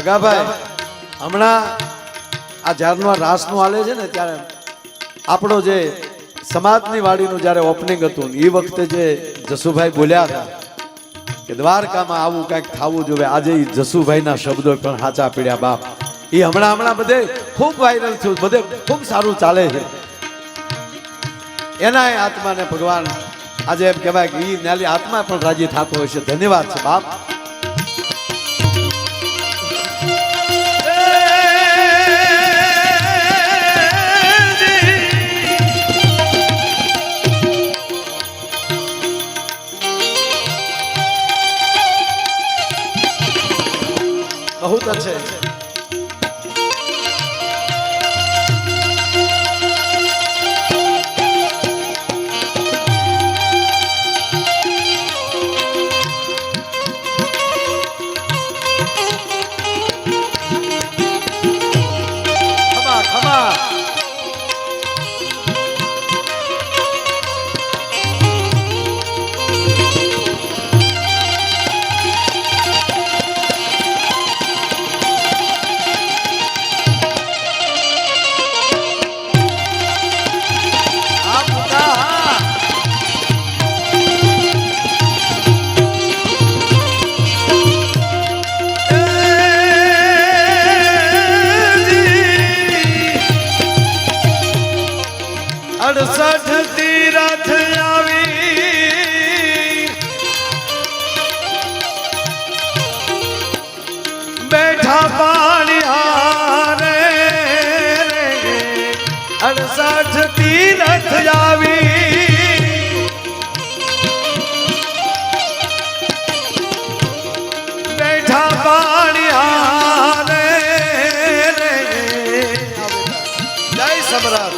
ભગાભાઈ, હમણાં આ જ્યારનું આ રાસનું હાલે છે ને ત્યારે આપણો જે સમાજની વાડીનું જ્યારે ઓપનિંગ હતું એ વખતે જે જસુભાઈ બોલ્યા હતા કે દ્વારકામાં આવું કંઈક થવું જોઈએ આજે એ જસુભાઈના શબ્દો પણ સાચા પીડ્યા, બાપ. એ હમણાં હમણાં બધે ખૂબ વાયરલ થયું, બધે ખૂબ સારું ચાલે છે. એના આત્માને ભગવાન આજે એમ કહેવાય કે એ નાલી આત્મા પણ રાજી થતો હોય છે. ધન્યવાદ છે, બાપ. আছে અડસઠ તીરથ આવી બેઠા પાણી જય સમ્રાટ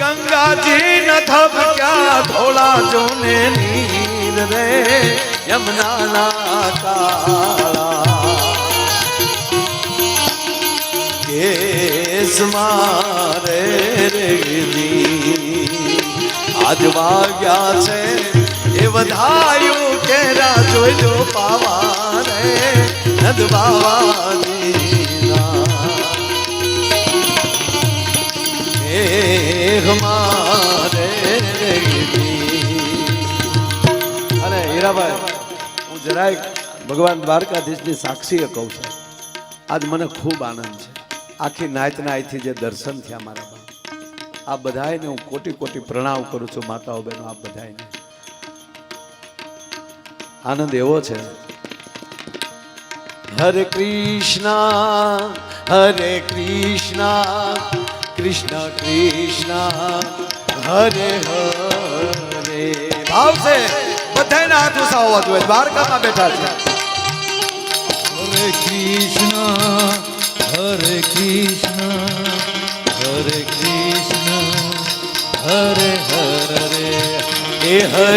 ગંગાજી ન થપક્યા ધોળા જોને નીર રે યમુના ના કાળા. કેસ મારે રે દી આજ વાગ્યા છે એ વધાયું કે જોજો પાવા રે નદ બાવા અરે હીરાભાઈ, હું જરાય ભગવાન દ્વારકાધીશની સાક્ષીએ કહું છું. આજ મને ખૂબ આનંદ છે. આખી નાયતના અહીંથી જે દર્શન થયા મારા આ બધાને હું કોટી કોટી પ્રણામ કરું છું, માતાઓ બહેનો આ બધાને આનંદ એવો છે. હરે કૃષ્ણ હરે કૃષ્ણ કૃષ્ણ કૃષ્ણ, હરે હરે. ભાવ છે બધાના હાથ ઉસાવવા જોઈએ દ્વારકામાં બેઠા છે. હરે કૃષ્ણ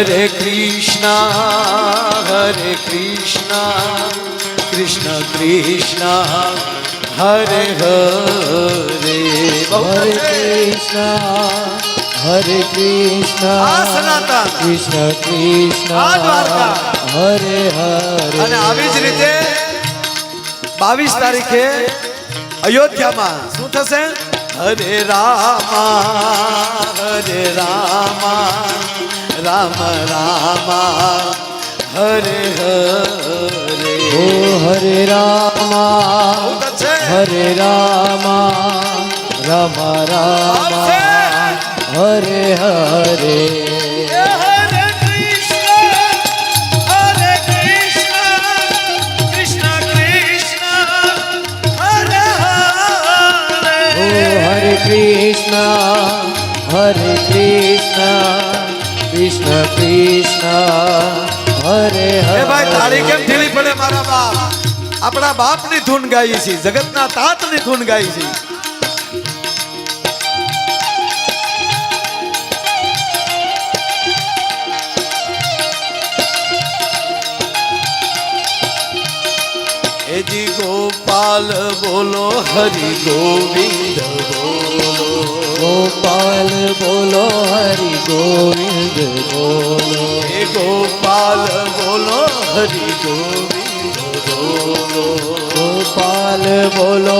હરે કૃષ્ણ હરે કૃષ્ણ કૃષ્ણ કૃષ્ણ હરે હરે હરે. કૃષ્ણ હરે કૃષ્ણ કૃષ્ણ કૃષ્ણ હરે હરે અને આવી જ રીતે બાવીસ તારીખે અયોધ્યામાં શું થશે? હરે રામા હરે રામા રામ રામા હરે હરે. ઓ હરે રામા. હરે રામા રામ રામા હરે હરે. હરે કૃષ્ણ હરે કૃષ્ણ કૃષ્ણ, હરે હરે. ભાઈ, તારી કેમ ઢીલી પડે મારા બાપ? આપણા બાપની ધૂન ગાઈ છે જગતના તાતની ધૂન ગાઈ છે ગોપાલ બોલો હરિ ગોવિંદ બોલો। ગોપાલ બોલો હરિ ગોવિંદ બોલો। હે ગોપાલ બોલો હરિ ગોવિંદ બોલો। ગોપાલ બોલો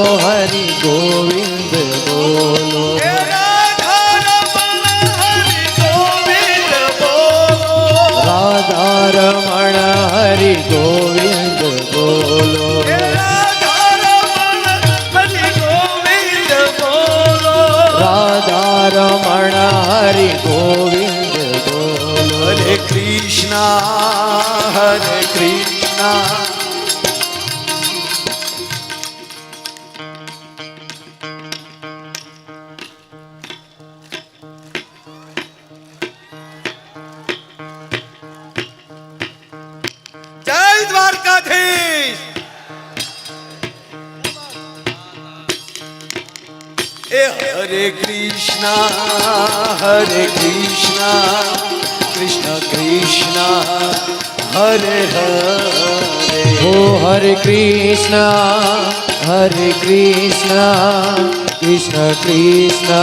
કૃષ્ણ હરે કૃષ્ણ. જય દ્વારકાધીશ. એ હરે કૃષ્ણ કૃષ્ણ હરે હરે. હો હરે કૃષ્ણ હરે કૃષ્ણ કૃષ્ણ કૃષ્ણ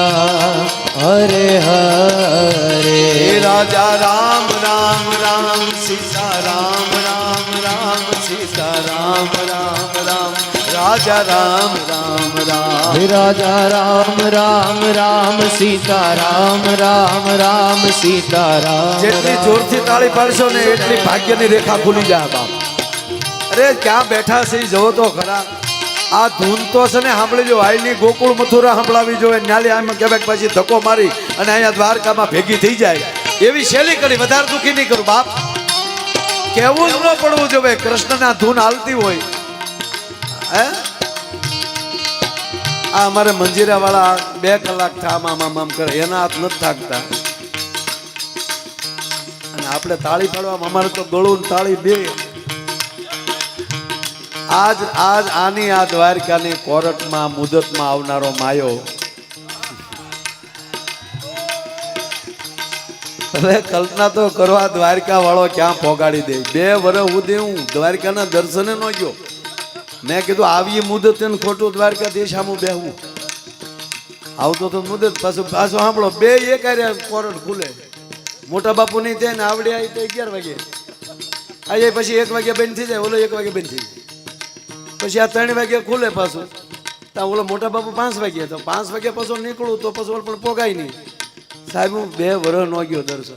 હરે હરે. રાજા રામ રામ રામ સીતા રામ રામ રામ સીતા રામ રામ રામ. રાજા રામ રામ રામ. રાજા રામ રામ રામ સીતા રામ રામ રામ સીતા રામ. જેટલી. જોરથી તાળી પાડશો ને એટલી ભાગ્યની રેખા ખુલી જાય બાપ. અરે ક્યાં બેઠા છે જવો તો ખરા. આ ધૂન તો છે ને સાંભળી જો આઈની ગોકુળ મથુરા સંભળાવી જોઈએ. ન્યાલી આમ કેવાક પછી ધક્કો મારી અને અહીંયા દ્વારકામાં ભેગી થઈ જાય. એવી શૈલી કરી વધારે દુખી નહીં કરું બાપ. કેવું જ ન પડવું જોઈએ કૃષ્ણના ધૂન હાલતી હોય. હે? આ અમારે મંજીરા વાળા બે કલાક આમ આમ આમ કરે. એના હાથ નથી થાકતા. અને આપણે તાળી પાડવામાં અમારે તો ગળું તાળી બે. આજ આજ આની આ દ્વારકાની કોર્ટમાં, મુદતમાં આવનારો માયો. હવે કલ્પના તો કરવા દ્વારકા વાળો ક્યાં પોગાડી દે. બે વર્ષ સુધી હું દ્વારકાના દર્શને ન ગયો. મેં કીધું, આવી મુદત ખોટું દ્વારકાધીશ સામું બેહવું. આવતો તો મુદત પાછું પાછું સાંભળો, બે એક કર્યા કોરટ ખુલે. મોટા બાપુ નહીં થાય ને આવડે આવી તો અગિયાર વાગે. આજે પછી એક વાગ્યા બંધ થઈ જાય, ઓલો એક વાગે બંધ થઈ જાય. પછી આ ત્રણ વાગ્યા ખુલે પાછું. ત્યાં ઓલો મોટા બાપુ પાંચ વાગ્યા તો પાંચ વાગ્યા પાછું નીકળું તો પછી પણ પોગાય નહીં. સાહેબ, હું બે વર્ષ નો ગયો દર્શન.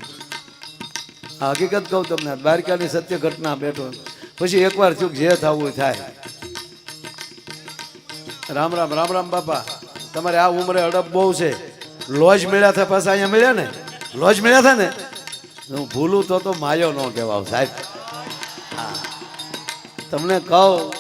હકીકત કહું તમને દ્વારકાની સત્ય ઘટના બેઠો. પછી એકવાર ચૂક જે થવું થાય. રામ રામ રામ રામ બાપા. તમારે આ ઉંમરે અડપ બહુ છે. લોજ મળ્યા થા પાછા અહીંયા મળ્યા ને? લોજ મળ્યા થાય ને? હું ભૂલું તો તો માયો ન કહેવાવ સાહેબ. તમને કહું